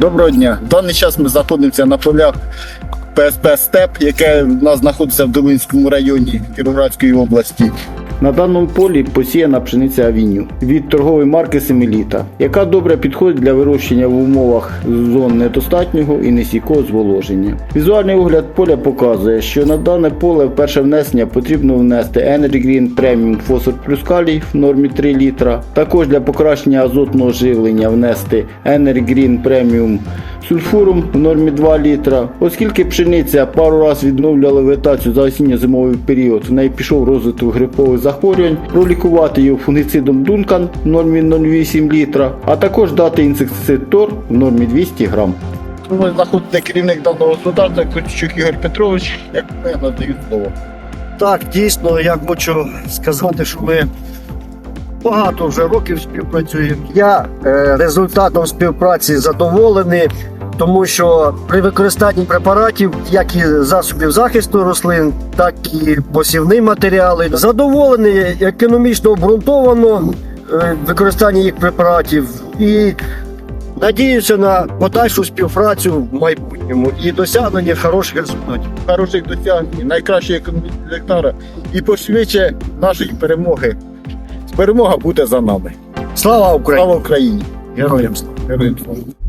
Доброго дня. В даний час ми знаходимося на полях ПСП Степ, яке в нас знаходиться в Долинському районі Кіровоградської області. На даному полі посіяна пшениця авіню від торгової марки Семеліта, яка добре підходить для вирощення в умовах зон недостатнього і нестійкого зволоження. Візуальний огляд поля показує, що на дане поле в перше внесення потрібно внести Energy Green Premium Фосфор плюс калій в нормі 3 літра. Також для покращення азотного живлення внести Energy Green Premium сульфуром в нормі 2 літра. Оскільки пшениця пару раз відновлювала вегетацію за осінньо-зимовий період, в неї пішов розвиток грипових захворювань, пролікувати його фунгіцидом Duncan в нормі 0,8 літра, а також дати інсектицид Тор в нормі 200 грам. Ви знаходите керівник даного господарства, Костючук Ігор Петрович, як я надаю слово. Так, дійсно, я хочу сказати, що ми багато вже років співпрацюємо. Я е, результатом співпраці задоволений, тому що при використанні препаратів, як і засобів захисту рослин, так і посівні матеріали, задоволений економічно обґрунтовано е, використання їх препаратів і. Надіюся на подальшу співпрацю в майбутньому і досягнення хороших результатів. Хороших досягнень, найкращий економічний гектара і пошвидше нашої перемоги. Перемога буде за нами. Слава Україні! Слава Україні! Героям слава! Героям слава!